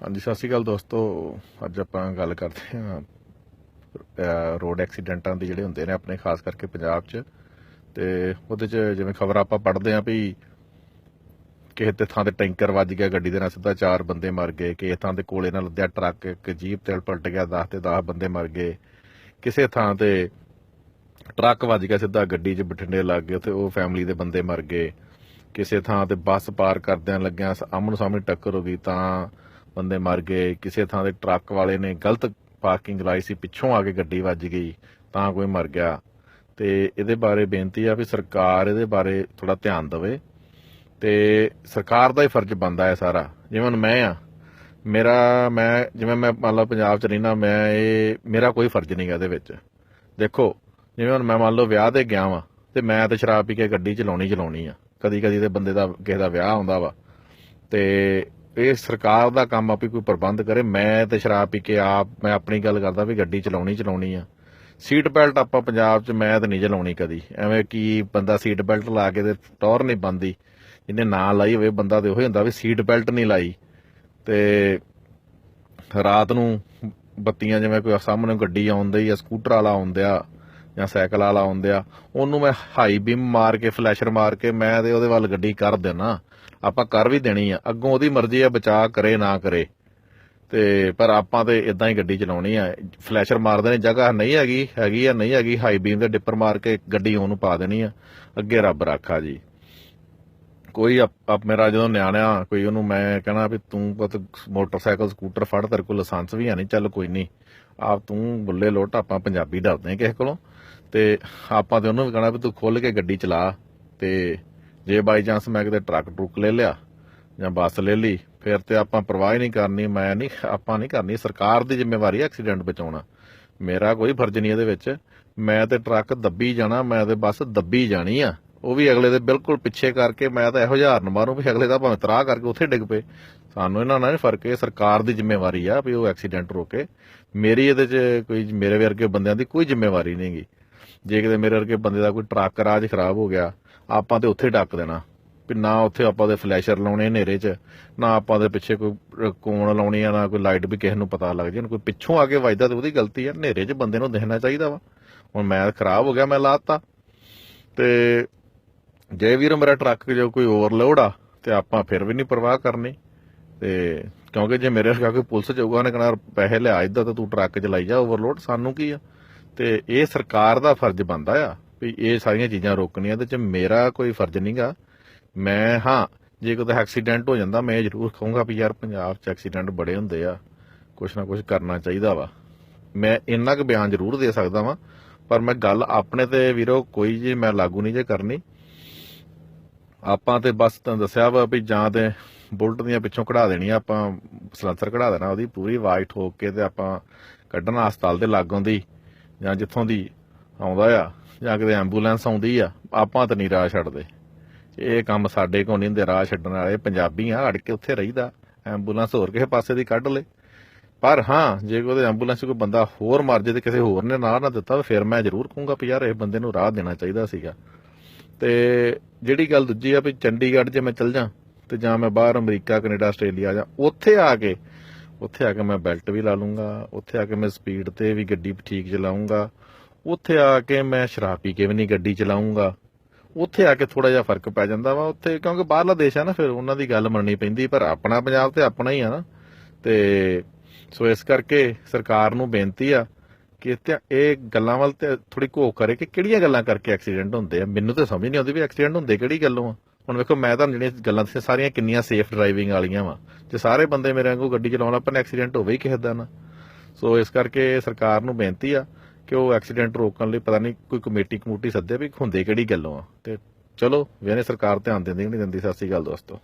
ਹਾਂਜੀ, ਸਤਿ ਸ਼੍ਰੀ ਅਕਾਲ ਦੋਸਤੋ। ਅੱਜ ਆਪਾਂ ਗੱਲ ਕਰਦੇ ਹਾਂ ਰੋਡ ਐਕਸੀਡੈਂਟਾਂ ਦੇ ਜਿਹੜੇ ਹੁੰਦੇ ਨੇ ਆਪਣੇ, ਖਾਸ ਕਰਕੇ ਪੰਜਾਬ 'ਚ। ਤੇ ਉਹਦੇ 'ਚ ਜਿਵੇਂ ਖਬਰ ਆਪਾਂ ਪੜ੍ਹਦੇ ਆਂ ਵੀ ਕਿਸੇ ਤੇ ਥਾਂ ਤੇ ਟੈਂਕਰ ਵੱਜ ਗਿਆ, ਗੱਡੀ ਦੇ ਨਾਲ ਸਿੱਧਾ ਚਾਰ ਬੰਦੇ ਮਰ ਗਏ, ਕਿਸੇ ਥਾਂ ਤੇ ਕੋਲੇ ਨਾਲ ਲੱਦਿਆ ਟਰੱਕ, ਇੱਕ ਜੀਪ ਤੇ ਪਲਟ ਗਿਆ 10 ਤੇ 10 ਬੰਦੇ ਮਰ ਗਏ। ਕਿਸੇ ਥਾਂ ਤੇ ਟਰੱਕ ਵੱਜ ਗਿਆ, ਸਿੱਧਾ ਗੱਡੀ 'ਚ ਬਠਿੰਡੇ ਲੱਗ ਗਏ ਤੇ ਉਹ ਫੈਮਿਲੀ ਦੇ ਬੰਦੇ ਮਰ ਗਏ। ਕਿਸੇ ਥਾਂ ਤੇ ਬੱਸ ਪਾਰ ਕਰਦਿਆਂ ਲੱਗਿਆ ਆਮਣ ਸਾਹਮਣੇ ਟੱਕਰ ਹੋ ਗਈ ਤਾਂ ਬੰਦੇ ਮਰ ਗਏ, ਕਿਸੇ ਥਾਂ ਤੇ ਟਰੱਕ ਵਾਲੇ ਨੇ ਗਲਤ ਪਾਰਕਿੰਗ ਲਾਈ ਸੀ, ਪਿੱਛੋਂ ਆ ਕੇ ਗੱਡੀ ਵੱਜ ਗਈ, ਤਾਂ ਕੋਈ ਮਰ ਗਿਆ। ਤੇ ਇਹਦੇ ਬਾਰੇ ਬੇਨਤੀ ਆ ਵੀ ਸਰਕਾਰ ਇਹਦੇ ਬਾਰੇ ਥੋੜਾ ਧਿਆਨ ਦੇਵੇ। ਤੇ ਸਰਕਾਰ ਦਾ ਹੀ ਫਰਜ਼ ਬਣਦਾ ਹੈ ਸਾਰਾ। ਜਿਵੇਂ ਹੁਣ ਮੈਂ ਆ, ਮੇਰਾ, ਮੈਂ ਜਿਵੇਂ ਮੈਂ ਮੰਨ ਲਓ ਪੰਜਾਬ ਚ ਰਹਿਣਾ ਮੈਂ ਇਹ, ਮੇਰਾ ਕੋਈ ਫਰਜ਼ ਨਹੀਂਗਾ ਇਹਦੇ ਵਿੱਚ। ਦੇਖੋ, ਜਿਵੇਂ ਹੁਣ ਮੈਂ ਮੰਨ ਲਓ ਵਿਆਹ ਤੇ ਗਿਆ ਵਾਂ, ਤੇ ਮੈਂ ਤਾਂ ਸ਼ਰਾਬ ਪੀ ਕੇ ਗੱਡੀ ਚਲਾਉਣੀ ਚਲਾਉਣੀ ਆ। ਕਦੀ ਕਦੀ ਤੇ ਬੰਦੇ ਦਾ, ਕਿਸੇ ਦਾ ਵਿਆਹ ਆਉਂਦਾ ਵਾ। ਤੇ ਇਹ ਸਰਕਾਰ ਦਾ ਕੰਮ ਆ ਵੀ ਕੋਈ ਪ੍ਰਬੰਧ ਕਰੇ। ਮੈਂ ਤੇ ਸ਼ਰਾਬ ਪੀ ਕੇ ਆਪ, ਮੈਂ ਆਪਣੀ ਗੱਲ ਕਰਦਾ ਵੀ ਗੱਡੀ ਚਲਾਉਣੀ ਚਲਾਉਣੀ ਆ। ਸੀਟ ਬੈਲਟ ਆਪਾਂ ਪੰਜਾਬ 'ਚ ਮੈਂ ਤਾਂ ਨਹੀਂ ਚਲਾਉਣੀ ਕਦੀ। ਐਵੇਂ ਕਿ ਬੰਦਾ ਸੀਟ ਬੈਲਟ ਲਾ ਕੇ ਤੇ ਟੌਰ ਨਹੀਂ ਬੰਦੀ ਜਿਹਨੇ ਨਾ ਲਾਈ ਹੋਵੇ ਬੰਦਾ ਤੇ ਉਹ ਹੁੰਦਾ ਵੀ ਸੀਟ ਬੈਲਟ ਨਹੀਂ ਲਾਈ। ਤੇ ਰਾਤ ਨੂੰ ਬੱਤੀਆਂ ਜਿਵੇਂ ਕੋਈ ਸਾਹਮਣੇ ਗੱਡੀ ਆਉਂਦੀ ਜਾਂ ਸਕੂਟਰ ਵਾਲਾ ਆਉਂਦਿਆ ਜਾਂ ਸਾਈਕਲ ਵਾਲਾ ਆਉਂਦਿਆ ਉਹਨੂੰ ਮੈਂ ਹਾਈ ਬੀਮ ਮਾਰ ਕੇ ਫਲੈਸ਼ਰ ਮਾਰ ਕੇ ਮੈਂ ਤੇ ਉਹਦੇ ਵੱਲ ਗੱਡੀ ਕਰ ਦੇਣਾ। ਆਪਾਂ ਕਰ ਵੀ ਦੇਣੀ ਆ, ਅੱਗੋਂ ਉਹਦੀ ਮਰਜ਼ੀ ਆ, ਬਚਾ ਕਰੇ, ਨਾ ਕਰੇ। ਤੇ ਪਰ ਆਪਾਂ ਤੇ ਇਦਾਂ ਹੀ ਗੱਡੀ ਚਲਾਉਣੀ ਆ। ਫਲੈਸ਼ਰ ਮਾਰਦੇ ਨੇ, ਜਗ੍ਹਾ ਨਹੀਂ ਹੈਗੀ ਹੈਗੀ ਆ, ਨਹੀਂ ਹੈਗੀ ਹਾਈ ਬੀਮ ਦੇ ਡਿੱਪਰ ਮਾਰ ਕੇ ਗੱਡੀ ਉਹਨੂੰ ਪਾ ਦੇਣੀ ਆ। ਅੱਗੇ ਰੱਬ ਰਾਖਾ ਜੀ। ਕੋਈ ਆਪ ਮੇਰਾ ਜਦੋਂ ਨਿਆਣਿਆ, ਕੋਈ ਉਹਨੂੰ ਮੈਂ ਕਹਣਾ ਵੀ ਤੂੰ ਪੁੱਤ ਮੋਟਰਸਾਈਕਲ, ਸਕੂਟਰ ਫੜ, ਤੇਰੇ ਕੋਲ ਲਾਇਸੈਂਸ ਵੀ ਹੈ ਨਹੀਂ, ਚੱਲ ਕੋਈ ਨਹੀਂ। ਆਪ ਤੂੰ ਬੁੱਲੇ ਲੋਟ, ਆਪਾਂ ਪੰਜਾਬੀ ਡਰਦੇ ਹਾਂ ਕਿਸੇ ਕੋਲੋਂ। ਤੇ ਆਪਾਂ ਤੇ ਉਹਨੂੰ ਵੀ ਕਹਣਾ ਵੀ ਤੂੰ ਖੁੱਲ ਕੇ ਗੱਡੀ ਚਲਾ ਤੇ ਜੇ ਬਾਈ ਚਾਂਸ ਮੈਂ ਕਿਤੇ ਟਰੱਕ ਟਰੁੱਕ ਲੈ ਲਿਆ ਜਾਂ ਬੱਸ ਲੈ ਲਈ, ਫਿਰ ਤੇ ਆਪਾਂ ਪਰਵਾਹ ਨਹੀਂ ਕਰਨੀ, ਮੈਂ ਨਹੀਂ, ਆਪਾਂ ਨਹੀਂ ਕਰਨੀ, ਸਰਕਾਰ ਦੀ ਜ਼ਿੰਮੇਵਾਰੀ ਐਕਸੀਡੈਂਟ ਬਚਾਉਣਾ। ਮੇਰਾ ਕੋਈ ਫਰਜ਼ ਨਹੀਂ ਇਹਦੇ ਵਿੱਚ। ਮੈਂ ਤੇ ਟਰੱਕ ਦੱਬੀ ਜਾਣਾ, ਮੈਂ ਤੇ ਬੱਸ ਦੱਬੀ ਜਾਣੀ ਆ। ਉਹ ਵੀ ਅਗਲੇ ਦੇ ਬਿਲਕੁਲ ਪਿੱਛੇ ਕਰਕੇ ਮੈਂ ਤਾਂ ਇਹੋ ਜਿਹਾ ਹਾਰਨ ਮਾਰੂ ਵੀ ਅਗਲੇ ਦਾ ਭਾਵੇਂ ਤਰਾਹ ਕਰਕੇ ਉੱਥੇ ਡਿੱਗ ਪਏ। ਸਾਨੂੰ ਇਹਨਾਂ ਨਾਲ ਨਹੀਂ ਫ਼ਰਕ, ਇਹ ਸਰਕਾਰ ਦੀ ਜ਼ਿੰਮੇਵਾਰੀ ਆ ਵੀ ਉਹ ਐਕਸੀਡੈਂਟ ਰੋਕੇ। ਮੇਰੀ ਇਹਦੇ 'ਚ ਕੋਈ ਮੇਰੇ ਵਰਗੇ ਬੰਦਿਆਂ ਦੀ ਕੋਈ ਜ਼ਿੰਮੇਵਾਰੀ ਨਹੀਂਗੀ ਜੇ ਕਿਤੇ ਮੇਰੇ ਵਰਗੇ ਬੰਦੇ ਦਾ ਕੋਈ ਟਰੱਕ ਰਾਜ ਖਰਾਬ ਹੋ ਗਿਆ, ਆਪਾਂ ਤੇ ਉੱਥੇ ਡੱਕ ਦੇਣਾ। ਵੀ ਨਾ ਉੱਥੇ ਆਪਾਂ ਦੇ ਫਲੈਸ਼ਰ ਲਾਉਣੇ ਹਨੇਰੇ 'ਚ, ਨਾ ਆਪਾਂ ਦੇ ਪਿੱਛੇ ਕੋਈ ਕੋਣ ਲਾਉਣੀ ਆ, ਨਾ ਕੋਈ ਲਾਈਟ ਵੀ ਕਿਸੇ ਨੂੰ ਪਤਾ ਲੱਗ ਜੇ। ਕੋਈ ਪਿੱਛੋਂ ਆ ਕੇ ਵੱਜਦਾ ਤੇ ਉਹਦੀ ਗਲਤੀ ਆ। ਹਨੇਰੇ 'ਚ ਬੰਦੇ ਨੂੰ ਦੇਖਣਾ ਚਾਹੀਦਾ ਵਾ। ਹੁਣ ਮੈਂ ਖਰਾਬ ਹੋ ਗਿਆ, ਮੈਂ ਲਾਤਾ। ਤੇ ਜੇ ਵੀਰ ਮੇਰਾ ਟਰੱਕ ਜੋ ਕੋਈ ਓਵਰਲੋਡ ਆ, ਤੇ ਆਪਾਂ ਫਿਰ ਵੀ ਨਹੀਂ ਪਰਵਾਹ ਕਰਨੀ। ਤੇ ਕਿਉਂਕਿ ਜੇ ਮੇਰੇ ਵਰਗਾ ਕੋਈ ਪੁਲਿਸ ਜਾਊਗਾ ਉਹਨੇ ਕਹਣਾ, ਪੈਸੇ ਲਿਆ ਇਦਾਂ ਤਾਂ ਤੂੰ ਟਰੱਕ ਚਲਾਈ ਜਾ ਓਵਰਲੋਡ ਸਾਨੂੰ ਕੀ ਆ? ਤੇ ਇਹ ਸਰਕਾਰ ਦਾ ਫਰਜ਼ ਬਣਦਾ ਆ, ਵੀ ਇਹ ਸਾਰੀਆਂ ਚੀਜ਼ਾਂ ਰੋਕਣੀਆਂ ਤੇ ਚ ਮੇਰਾ ਕੋਈ ਫਰਜ਼ ਨਹੀਂਗਾ ਮੈਂ, ਹਾਂ, ਜੇ ਕੋਈ ਐਕਸੀਡੈਂਟ ਹੋ ਜਾਂਦਾ, ਮੈਂ ਜ਼ਰੂਰ ਕਹੂੰਗਾ ਵੀ ਯਾਰ ਪੰਜਾਬ 'ਚ ਐਕਸੀਡੈਂਟ ਬੜੇ ਹੁੰਦੇ ਆ, ਕੁਛ ਨਾ ਕੁਛ ਕਰਨਾ ਚਾਹੀਦਾ ਵਾ। ਮੈਂ ਇੰਨਾ ਕੁ ਬਿਆਨ ਜ਼ਰੂਰ ਦੇ ਸਕਦਾ ਵਾਂ, ਪਰ ਮੈਂ ਗੱਲ ਆਪਣੇ ਤੇ ਵੀਰੋ, ਕੋਈ ਜੀ ਮੈਂ ਲਾਗੂ ਨਹੀਂ ਜੇ ਕਰਨੀ। ਆਪਾਂ ਤੇ ਬਸ ਤੁਹਾਨੂੰ ਦੱਸਿਆ ਵਾ ਵੀ ਜਾਂ ਤੇ ਬੁਲਟ ਦੀਆਂ ਪਿੱਛੋਂ ਕਢਾ ਦੇਣੀ ਆਪਾਂ ਸਲੈਂਸਰ ਕਢਾ ਦੇਣਾ, ਉਹਦੀ ਪੂਰੀ ਆਵਾਜ਼ ਠੋਕ ਕੇ ਤੇ ਆਪਾਂ ਕੱਢਣਾ ਹਸਪਤਾਲ ਦੇ ਲਾਗੋਂ ਦੀ ਜਾਂ ਜਿੱਥੋਂ ਦੀ ਆਉਂਦਾ ਆ, ਜਾਂ ਕਿਤੇ ਐਂਬੂਲੈਂਸ ਆਉਂਦੀ ਆ, ਆਪਾਂ ਤਾਂ ਨਹੀਂ ਰਾਹ ਛੱਡਦੇ। ਇਹ ਕੰਮ ਸਾਡੇ ਕੋਲ ਨਹੀਂ ਹੁੰਦੇ, ਰਾਹ ਛੱਡਣ ਵਾਲੇ ਪੰਜਾਬੀ ਆ, ਅੜ ਕੇ ਉੱਥੇ ਰਹੀਦਾ, ਐਂਬੂਲੈਂਸ ਹੋਰ ਕਿਸੇ ਪਾਸੇ ਦੀ ਕੱਢ ਲੇ। ਪਰ ਹਾਂ, ਜੇ ਕੋਈ ਐਂਬੂਲੈਂਸ ਕੋਈ ਬੰਦਾ ਹੋਰ ਮਰ ਜੇ ਤੇ ਕਿਸੇ ਹੋਰ ਨੇ ਨਾ ਨਾ ਦਿੱਤਾ ਫਿਰ ਮੈਂ ਜ਼ਰੂਰ ਕਹੂੰਗਾ ਵੀ ਯਾਰ, ਇਹ ਬੰਦੇ ਨੂੰ ਰਾਹ ਦੇਣਾ ਚਾਹੀਦਾ ਸੀਗਾ। ਤੇ ਜਿਹੜੀ ਗੱਲ ਦੂਜੀ ਆ ਵੀ ਚੰਡੀਗੜ੍ਹ ਜੇ ਮੈਂ ਚੱਲ ਜਾ ਤੇ ਜਾਂ ਮੈਂ ਬਾਹਰ ਅਮਰੀਕਾ, ਕੈਨੇਡਾ, ਆਸਟ੍ਰੇਲੀਆ ਜਾਂ, ਉੱਥੇ ਆ ਕੇ, ਉੱਥੇ ਆ ਕੇ ਮੈਂ ਬੈਲਟ ਵੀ ਲਾ ਲੂੰਗਾ, ਉੱਥੇ ਆ ਕੇ ਮੈਂ ਸਪੀਡ ਤੇ ਵੀ ਗੱਡੀ ਠੀਕ ਚਲਾਉਂਗਾ ਉੱਥੇ ਆ ਕੇ ਮੈਂ ਸ਼ਰਾਬ ਪੀ ਕੇ ਵੀ ਨਹੀਂ ਗੱਡੀ ਚਲਾਉਂਗਾ ਉੱਥੇ ਆ ਕੇ ਥੋੜਾ ਜਿਹਾ ਫ਼ਰਕ ਪੈ ਜਾਂਦਾ ਵਾ ਉੱਥੇ, ਕਿਉਂਕਿ ਬਾਹਰਲਾ ਦੇਸ਼ ਆ ਨਾ ਫਿਰ ਉਹਨਾਂ ਦੀ ਗੱਲ ਮੰਨਣੀ ਪੈਂਦੀ, ਪਰ ਆਪਣਾ ਪੰਜਾਬ ਤੇ ਆਪਣਾ ਹੀ ਆ ਨਾ, ਤੇ ਸੋ ਇਸ ਕਰਕੇ ਸਰਕਾਰ ਨੂੰ ਬੇਨਤੀ ਆ ਕਿ ਤੇ ਇਹ ਗੱਲਾਂ ਵੱਲ ਤੇ ਥੋੜੀ ਘੋਖ ਕਰੇ ਕਿ ਕਿਹੜੀਆਂ ਗੱਲਾਂ ਕਰਕੇ ਐਕਸੀਡੈਂਟ ਹੁੰਦੇ ਆ। ਮੈਨੂੰ ਤਾਂ ਸਮਝ ਨਹੀਂ ਆਉਂਦੀ ਵੀ ਐਕਸੀਡੈਂਟ ਹੁੰਦੇ ਕਿਹੜੀ ਗੱਲੋਂ ਆ। ਹੁਣ ਵੇਖੋ, ਮੈਂ ਤਾਂ ਜਿਹੜੀਆਂ ਗੱਲਾਂ ਦੱਸੀਆਂ ਸਾਰੀਆਂ ਕਿੰਨੀਆਂ ਸੇਫ ਡਰਾਈਵਿੰਗ ਵਾਲੀਆਂ ਵਾ। ਜੇ ਸਾਰੇ ਬੰਦੇ ਮੇਰੇ ਵਾਂਗੂ ਗੱਡੀ ਚਲਾਉਣ ਆਪਾਂ ਐਕਸੀਡੈਂਟ ਹੋਵੇ ਹੀ ਕਿਸੇ ਦਾ ਨਾ। ਸੋ ਇਸ ਕਰਕੇ ਸਰਕਾਰ ਨੂੰ ਬੇਨਤੀ ਆ ਕਿ ਉਹ ਐਕਸੀਡੈਂਟ ਰੋਕਣ ਲਈ ਪਤਾ ਨਹੀਂ ਕੋਈ ਕਮੇਟੀ ਕਮੂਟੀ ਸੱਦੇ ਵੀ ਹੁੰਦੇ ਕਿਹੜੀ ਗੱਲੋਂ ਆ। ਤੇ ਚਲੋ ਵੇਨੇ ਸਰਕਾਰ ਧਿਆਨ ਦਿੰਦੀ ਕਿ ਨਹੀਂ ਦਿੰਦੀ, ਸਤਿ ਸ਼੍ਰੀ ਅਕਾਲ ਦੋਸਤੋ।